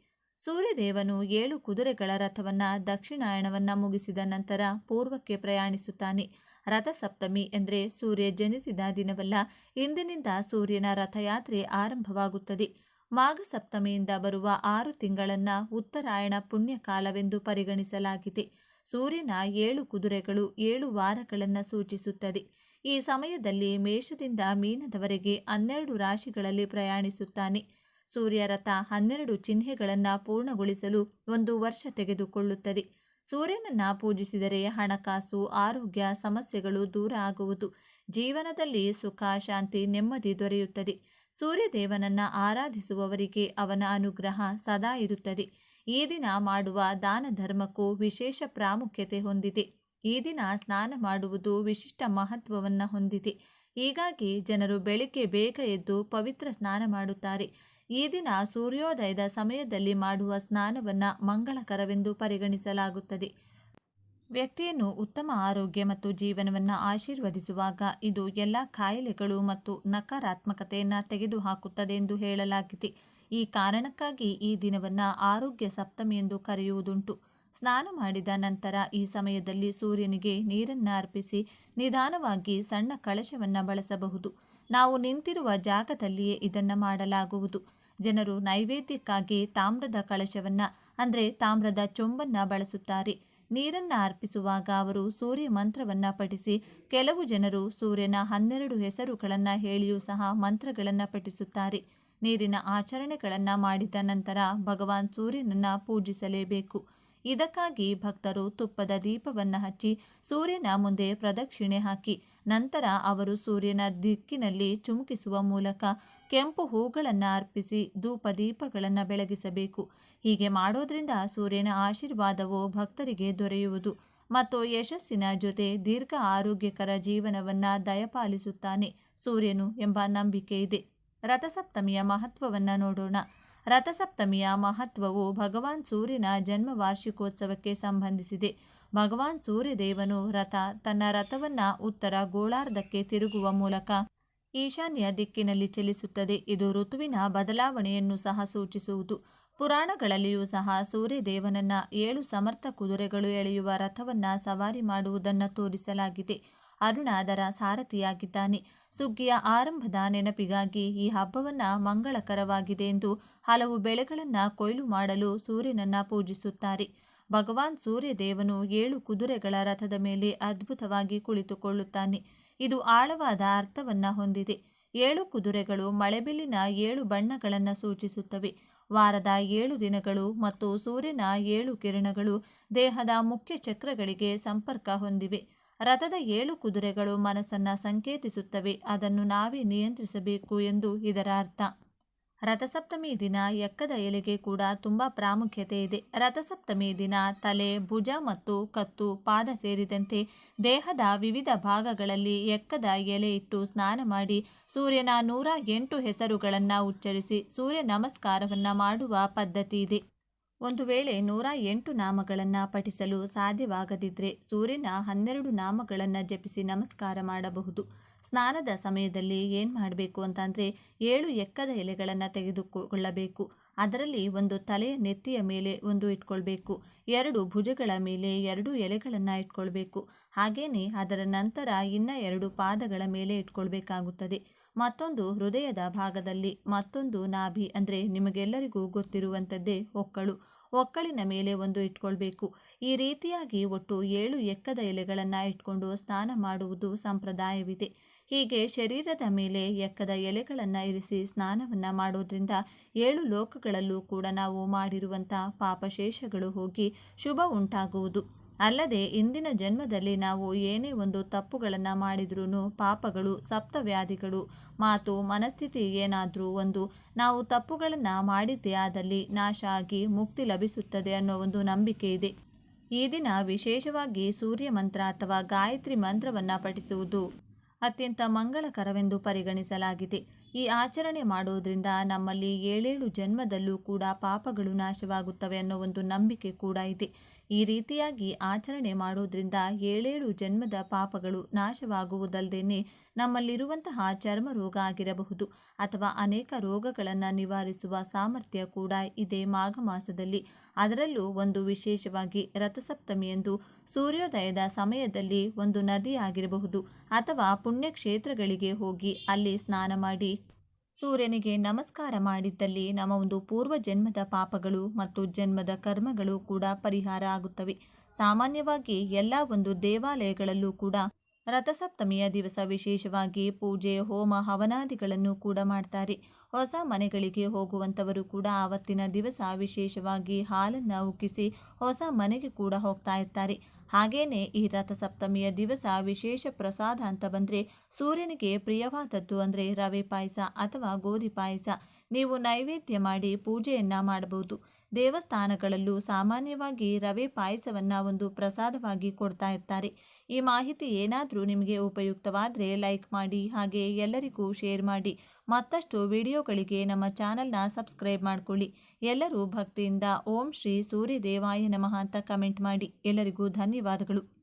[SPEAKER 1] ಸೂರ್ಯದೇವನು ಏಳು ಕುದುರೆಗಳ ರಥವನ್ನು ದಕ್ಷಿಣಾಯಣವನ್ನು ಮುಗಿಸಿದ ನಂತರ ಪೂರ್ವಕ್ಕೆ ಪ್ರಯಾಣಿಸುತ್ತಾನೆ. ರಥಸಪ್ತಮಿ ಎಂದರೆ ಸೂರ್ಯ ಜನಿಸಿದ ದಿನವಲ್ಲ, ಇಂದಿನಿಂದ ಸೂರ್ಯನ ರಥಯಾತ್ರೆ ಆರಂಭವಾಗುತ್ತದೆ. ಮಾಘ ಸಪ್ತಮಿಯಿಂದ ಬರುವ ಆರು ತಿಂಗಳನ್ನು ಉತ್ತರಾಯಣ ಪುಣ್ಯಕಾಲವೆಂದು ಪರಿಗಣಿಸಲಾಗಿದೆ. ಸೂರ್ಯನ ಏಳು ಕುದುರೆಗಳು ಏಳು ವಾರಗಳನ್ನು ಸೂಚಿಸುತ್ತದೆ. ಈ ಸಮಯದಲ್ಲಿ ಮೇಷದಿಂದ ಮೀನದವರೆಗೆ ಹನ್ನೆರಡು ರಾಶಿಗಳಲ್ಲಿ ಪ್ರಯಾಣಿಸುತ್ತಾನೆ. ಸೂರ್ಯ ರಥ ಹನ್ನೆರಡು ಚಿಹ್ನೆಗಳನ್ನು ಪೂರ್ಣಗೊಳಿಸಲು ಒಂದು ವರ್ಷ ತೆಗೆದುಕೊಳ್ಳುತ್ತದೆ. ಸೂರ್ಯನನ್ನು ಪೂಜಿಸಿದರೆ ಹಣಕಾಸು, ಆರೋಗ್ಯ, ಸಮಸ್ಯೆಗಳು ದೂರ ಆಗುವುದು. ಜೀವನದಲ್ಲಿ ಸುಖ, ಶಾಂತಿ, ನೆಮ್ಮದಿ ದೊರೆಯುತ್ತದೆ. ಸೂರ್ಯದೇವನನ್ನು ಆರಾಧಿಸುವವರಿಗೆ ಅವನ ಅನುಗ್ರಹ ಸದಾ ಇರುತ್ತದೆ. ಈ ದಿನ ಮಾಡುವ ದಾನ ಧರ್ಮಕ್ಕೂ ವಿಶೇಷ ಪ್ರಾಮುಖ್ಯತೆ ಹೊಂದಿದೆ. ಈ ದಿನ ಸ್ನಾನ ಮಾಡುವುದು ವಿಶಿಷ್ಟ ಮಹತ್ವವನ್ನು ಹೊಂದಿದೆ. ಹೀಗಾಗಿ ಜನರು ಬೆಳಿಗ್ಗೆ ಬೇಗ ಎದ್ದು ಪವಿತ್ರ ಸ್ನಾನ ಮಾಡುತ್ತಾರೆ. ಈ ದಿನ ಸೂರ್ಯೋದಯದ ಸಮಯದಲ್ಲಿ ಮಾಡುವ ಸ್ನಾನವನ್ನು ಮಂಗಳಕರವೆಂದು ಪರಿಗಣಿಸಲಾಗುತ್ತದೆ. ವ್ಯಕ್ತಿಯನ್ನು ಉತ್ತಮ ಆರೋಗ್ಯ ಮತ್ತು ಜೀವನವನ್ನು ಆಶೀರ್ವದಿಸುವಾಗ ಇದು ಎಲ್ಲ ಕಾಯಿಲೆಗಳು ಮತ್ತು ನಕಾರಾತ್ಮಕತೆಯನ್ನು ತೆಗೆದುಹಾಕುತ್ತದೆ ಎಂದು ಹೇಳಲಾಗಿದೆ. ಈ ಕಾರಣಕ್ಕಾಗಿ ಈ ದಿನವನ್ನು ಆರೋಗ್ಯ ಸಪ್ತಮಿ ಎಂದು ಕರೆಯುವುದುಂಟು. ಸ್ನಾನ ಮಾಡಿದ ನಂತರ ಈ ಸಮಯದಲ್ಲಿ ಸೂರ್ಯನಿಗೆ ನೀರನ್ನು ಅರ್ಪಿಸಿ ನಿಧಾನವಾಗಿ ಸಣ್ಣ ಕಳಶವನ್ನು ಬಳಸಬಹುದು. ನಾವು ನಿಂತಿರುವ ಜಾಗದಲ್ಲಿಯೇ ಇದನ್ನು ಮಾಡಲಾಗುವುದು. ಜನರು ನೈವೇದ್ಯಕ್ಕಾಗಿ ತಾಮ್ರದ ಕಳಶವನ್ನು, ಅಂದರೆ ತಾಮ್ರದ ಚೊಂಬನ್ನು ಬಳಸುತ್ತಾರೆ. ನೀರನ್ನು ಅರ್ಪಿಸುವಾಗ ಅವರು ಸೂರ್ಯ ಮಂತ್ರವನ್ನು ಪಠಿಸಿ ಕೆಲವು ಜನರು ಸೂರ್ಯನ ಹನ್ನೆರಡು ಹೆಸರುಗಳನ್ನು ಹೇಳಿಯೂ ಸಹ ಮಂತ್ರಗಳನ್ನು ಪಠಿಸುತ್ತಾರೆ. ನೀರಿನ ಆಚರಣೆಗಳನ್ನು ಮಾಡಿದ ನಂತರ ಭಗವಾನ್ ಸೂರ್ಯನನ್ನು ಪೂಜಿಸಲೇಬೇಕು. ಇದಕ್ಕಾಗಿ ಭಕ್ತರು ತುಪ್ಪದ ದೀಪವನ್ನು ಹಚ್ಚಿ ಸೂರ್ಯನ ಮುಂದೆ ಪ್ರದಕ್ಷಿಣೆ ಹಾಕಿ, ನಂತರ ಅವರು ಸೂರ್ಯನ ದಿಕ್ಕಿನಲ್ಲಿ ಚುಮುಕಿಸುವ ಮೂಲಕ ಕೆಂಪು ಹೂಗಳನ್ನು ಅರ್ಪಿಸಿ ಧೂಪ ದೀಪಗಳನ್ನು ಬೆಳಗಿಸಬೇಕು. ಹೀಗೆ ಮಾಡೋದ್ರಿಂದ ಸೂರ್ಯನ ಆಶೀರ್ವಾದವು ಭಕ್ತರಿಗೆ ದೊರೆಯುವುದು. ಮತ್ತು ಯಶಸ್ಸಿನ ಜೊತೆ ದೀರ್ಘ ಆರೋಗ್ಯಕರ ಜೀವನವನ್ನು ದಯಪಾಲಿಸುತ್ತಾನೆ ಸೂರ್ಯನು ಎಂಬ ನಂಬಿಕೆ ಇದೆ. ರಥಸಪ್ತಮಿಯ ಮಹತ್ವವನ್ನು ನೋಡೋಣ. ರಥಸಪ್ತಮಿಯ ಮಹತ್ವವು ಭಗವಾನ್ ಸೂರ್ಯನ ಜನ್ಮ ವಾರ್ಷಿಕೋತ್ಸವಕ್ಕೆ ಸಂಬಂಧಿಸಿದೆ. ಭಗವಾನ್ ಸೂರ್ಯದೇವನು ರಥ ತನ್ನ ರಥವನ್ನು ಉತ್ತರ ಗೋಳಾರ್ಧಕ್ಕೆ ತಿರುಗುವ ಮೂಲಕ ಈಶಾನ್ಯ ದಿಕ್ಕಿನಲ್ಲಿ ಚಲಿಸುತ್ತದೆ. ಇದು ಋತುವಿನ ಬದಲಾವಣೆಯನ್ನು ಸಹ ಸೂಚಿಸುವುದು. ಪುರಾಣಗಳಲ್ಲಿಯೂ ಸಹ ಸೂರ್ಯದೇವನನ್ನ ಏಳು ಸಮರ್ಥ ಕುದುರೆಗಳು ಎಳೆಯುವ ರಥವನ್ನ ಸವಾರಿ ಮಾಡುವುದನ್ನು ತೋರಿಸಲಾಗಿದೆ. ಅರುಣ ಅದರ ಸಾರಥಿಯಾಗಿದ್ದಾನೆ. ಸುಗ್ಗಿಯ ಆರಂಭದ ನೆನಪಿಗಾಗಿ ಈ ಹಬ್ಬವನ್ನ ಮಂಗಳಕರವಾಗಿದೆ ಎಂದು ಹಲವು ಬೆಳೆಗಳನ್ನು ಕೊಯ್ಲು ಮಾಡಲು ಸೂರ್ಯನನ್ನ ಪೂಜಿಸುತ್ತಾರೆ. ಭಗವಾನ್ ಸೂರ್ಯದೇವನು ಏಳು ಕುದುರೆಗಳ ರಥದ ಮೇಲೆ ಅದ್ಭುತವಾಗಿ ಕುಳಿತುಕೊಳ್ಳುತ್ತಾನೆ. ಇದು ಆಳವಾದ ಅರ್ಥವನ್ನ ಹೊಂದಿದೆ. ಏಳು ಕುದುರೆಗಳು ಮಳೆಬಿಲ್ಲಿನ ಏಳು ಬಣ್ಣಗಳನ್ನು ಸೂಚಿಸುತ್ತವೆ. ವಾರದ ಏಳು ದಿನಗಳು ಮತ್ತು ಸೂರ್ಯನ ಏಳು ಕಿರಣಗಳು ದೇಹದ ಮುಖ್ಯ ಚಕ್ರಗಳಿಗೆ ಸಂಪರ್ಕ ಹೊಂದಿವೆ. ರಥದ ಏಳು ಕುದುರೆಗಳು ಮನಸ್ಸನ್ನು ಸಂಕೇತಿಸುತ್ತವೆ, ಅದನ್ನು ನಾವೇ ನಿಯಂತ್ರಿಸಬೇಕು ಎಂದು ಇದರ ಅರ್ಥ. ರಥಸಪ್ತಮಿ ದಿನ ಎಕ್ಕದ ಎಲೆಗೆ ಕೂಡ ತುಂಬ ಪ್ರಾಮುಖ್ಯತೆ ಇದೆ. ರಥಸಪ್ತಮಿ ದಿನ ತಲೆ, ಭುಜ ಮತ್ತು ಕತ್ತು, ಪಾದ ಸೇರಿದಂತೆ ದೇಹದ ವಿವಿಧ ಭಾಗಗಳಲ್ಲಿ ಎಕ್ಕದ ಎಲೆ ಇಟ್ಟು ಸ್ನಾನ ಮಾಡಿ ಸೂರ್ಯನ ನೂರ ಎಂಟು ಹೆಸರುಗಳನ್ನು ಉಚ್ಚರಿಸಿ ಸೂರ್ಯ ನಮಸ್ಕಾರವನ್ನು ಮಾಡುವ ಪದ್ಧತಿ ಇದೆ. ಒಂದು ವೇಳೆ ನೂರ ಎಂಟು ನಾಮಗಳನ್ನು ಪಠಿಸಲು ಸಾಧ್ಯವಾಗದಿದ್ದರೆ ಸೂರ್ಯನ ಹನ್ನೆರಡು ನಾಮಗಳನ್ನು ಜಪಿಸಿ ನಮಸ್ಕಾರ ಮಾಡಬಹುದು. ಸ್ನಾನದ ಸಮಯದಲ್ಲಿ ಏನು ಮಾಡಬೇಕು ಅಂತಂದರೆ ಏಳು ಎಕ್ಕದ ಎಲೆಗಳನ್ನು ತೆಗೆದುಕೊಳ್ಳಬೇಕು. ಅದರಲ್ಲಿ ಒಂದು ತಲೆಯ ನೆತ್ತಿಯ ಮೇಲೆ ಒಂದು ಇಟ್ಕೊಳ್ಬೇಕು. ಎರಡು ಭುಜಗಳ ಮೇಲೆ ಎರಡು ಎಲೆಗಳನ್ನು ಇಟ್ಕೊಳ್ಬೇಕು. ಹಾಗೇನೆ ಅದರ ನಂತರ ಇನ್ನ ಎರಡು ಪಾದಗಳ ಮೇಲೆ ಇಟ್ಕೊಳ್ಬೇಕಾಗುತ್ತದೆ. ಮತ್ತೊಂದು ಹೃದಯದ ಭಾಗದಲ್ಲಿ ಮತ್ತೊಂದು ನಾಭಿ ಅಂದರೆ ನಿಮಗೆಲ್ಲರಿಗೂ ಗೊತ್ತಿರುವಂಥದ್ದೇ ಒಕ್ಕಳು. ಒಕ್ಕಳಿನ ಮೇಲೆ ಒಂದು ಇಟ್ಕೊಳ್ಬೇಕು. ಈ ರೀತಿಯಾಗಿ ಒಟ್ಟು ಏಳು ಎಕ್ಕದ ಎಲೆಗಳನ್ನು ಇಟ್ಕೊಂಡು ಸ್ನಾನ ಮಾಡುವುದು ಸಂಪ್ರದಾಯವಿದೆ. ಹೀಗೆ ಶರೀರದ ಮೇಲೆ ಎಕ್ಕದ ಎಲೆಗಳನ್ನು ಇರಿಸಿ ಸ್ನಾನವನ್ನು ಮಾಡೋದ್ರಿಂದ ಏಳು ಲೋಕಗಳಲ್ಲೂ ಕೂಡ ನಾವು ಮಾಡಿರುವಂಥ ಪಾಪಶೇಷಗಳು ಹೋಗಿ ಶುಭ ಉಂಟಾಗುವುದು. ಅಲ್ಲದೆ ಇಂದಿನ ಜನ್ಮದಲ್ಲಿ ನಾವು ಏನೇ ಒಂದು ತಪ್ಪುಗಳನ್ನು ಮಾಡಿದ್ರೂ ಪಾಪಗಳು, ಸಪ್ತವ್ಯಾಧಿಗಳು, ಮಾತು, ಮನಸ್ಥಿತಿ ಏನಾದರೂ ಒಂದು ನಾವು ತಪ್ಪುಗಳನ್ನು ಮಾಡಿದ್ದೇ ಆದಲ್ಲಿ ನಾಶ ಆಗಿ ಮುಕ್ತಿ ಲಭಿಸುತ್ತದೆ ಅನ್ನೋ ಒಂದು ನಂಬಿಕೆ ಇದೆ. ಈ ದಿನ ವಿಶೇಷವಾಗಿ ಸೂರ್ಯ ಮಂತ್ರ ಅಥವಾ ಗಾಯತ್ರಿ ಮಂತ್ರವನ್ನು ಪಠಿಸುವುದು ಅತ್ಯಂತ ಮಂಗಳಕರವೆಂದು ಪರಿಗಣಿಸಲಾಗಿದೆ. ಈ ಆಚರಣೆ ಮಾಡೋದ್ರಿಂದ ನಮ್ಮಲ್ಲಿ ಏಳೇಳು ಜನ್ಮದಲ್ಲೂ ಕೂಡ ಪಾಪಗಳು ನಾಶವಾಗುತ್ತವೆ ಅನ್ನೋ ಒಂದು ನಂಬಿಕೆ ಕೂಡ ಇದೆ. ಈ ರೀತಿಯಾಗಿ ಆಚರಣೆ ಮಾಡೋದ್ರಿಂದ ಏಳೇಳು ಜನ್ಮದ ಪಾಪಗಳು ನಾಶವಾಗುವುದಲ್ಲದೇ ನಮ್ಮಲ್ಲಿರುವಂತಹ ಚರ್ಮ ರೋಗ ಆಗಿರಬಹುದು. ಅಥವಾ ಅನೇಕ ರೋಗಗಳನ್ನು ನಿವಾರಿಸುವ ಸಾಮರ್ಥ್ಯ ಕೂಡ ಇದೆ ಮಾಘ ಮಾಸದಲ್ಲಿ ಅದರಲ್ಲೂ ಒಂದು ವಿಶೇಷವಾಗಿ ರಥಸಪ್ತಮಿಯಂದು ಸೂರ್ಯೋದಯದ ಸಮಯದಲ್ಲಿ ಒಂದು ನದಿಯಾಗಿರಬಹುದು ಅಥವಾ ಪುಣ್ಯಕ್ಷೇತ್ರಗಳಿಗೆ ಹೋಗಿ ಅಲ್ಲಿ ಸ್ನಾನ ಮಾಡಿ ಸೂರ್ಯನಿಗೆ ನಮಸ್ಕಾರ ಮಾಡಿದ್ದಲ್ಲಿ ನಮ್ಮ ಒಂದು ಪೂರ್ವ ಜನ್ಮದ ಪಾಪಗಳು ಮತ್ತು ಜನ್ಮದ ಕರ್ಮಗಳು ಕೂಡ ಪರಿಹಾರ ಆಗುತ್ತವೆ. ಸಾಮಾನ್ಯವಾಗಿ ಎಲ್ಲ ಒಂದು ದೇವಾಲಯಗಳಲ್ಲೂ ಕೂಡ ರಥಸಪ್ತಮಿಯ ದಿವಸ ವಿಶೇಷವಾಗಿ ಪೂಜೆ, ಹೋಮ, ಹವನಾದಿಗಳನ್ನು ಕೂಡ ಮಾಡ್ತಾರೆ. ಹೊಸ ಮನೆಗಳಿಗೆ ಹೋಗುವಂಥವರು ಕೂಡ ಆವತ್ತಿನ ದಿವಸ ವಿಶೇಷವಾಗಿ ಹಾಲನ್ನು ಉಕ್ಕಿಸಿ ಹೊಸ ಮನೆಗೆ ಕೂಡ ಹೋಗ್ತಾ ಇರ್ತಾರೆ. ಹಾಗೇನೆ ಈ ರಥಸಪ್ತಮಿಯ ದಿವಸ ವಿಶೇಷ ಪ್ರಸಾದ ಅಂತ ಬಂದರೆ ಸೂರ್ಯನಿಗೆ ಪ್ರಿಯವಾದದ್ದು ಅಂದರೆ ರವೆ ಪಾಯಸ ಅಥವಾ ಗೋಧಿ ಪಾಯಸ. ನೀವು ನೈವೇದ್ಯ ಮಾಡಿ ಪೂಜೆಯನ್ನು ಮಾಡಬಹುದು. ದೇವಸ್ಥಾನಗಳಲ್ಲೂ ಸಾಮಾನ್ಯವಾಗಿ ರವೆ ಪಾಯಸವನ್ನು ಒಂದು ಪ್ರಸಾದವಾಗಿ ಕೊಡ್ತಾ ಇರ್ತಾರೆ. ಈ ಮಾಹಿತಿ ಏನಾದರೂ ನಿಮಗೆ ಉಪಯುಕ್ತವಾದರೆ ಲೈಕ್ ಮಾಡಿ, ಹಾಗೆ ಎಲ್ಲರಿಗೂ ಶೇರ್ ಮಾಡಿ. ಮತ್ತಷ್ಟು ವಿಡಿಯೋಗಳಿಗೆ ನಮ್ಮ ಚಾನಲ್ನ ಸಬ್ಸ್ಕ್ರೈಬ್ ಮಾಡಿಕೊಳ್ಳಿ. ಎಲ್ಲರೂ ಭಕ್ತಿಯಿಂದ ಓಂ ಶ್ರೀ ಸೂರ್ಯದೇವಾಯ ನಮಃ ಅಂತ ಕಮೆಂಟ್ ಮಾಡಿ. ಎಲ್ಲರಿಗೂ ಧನ್ಯವಾದಗಳು.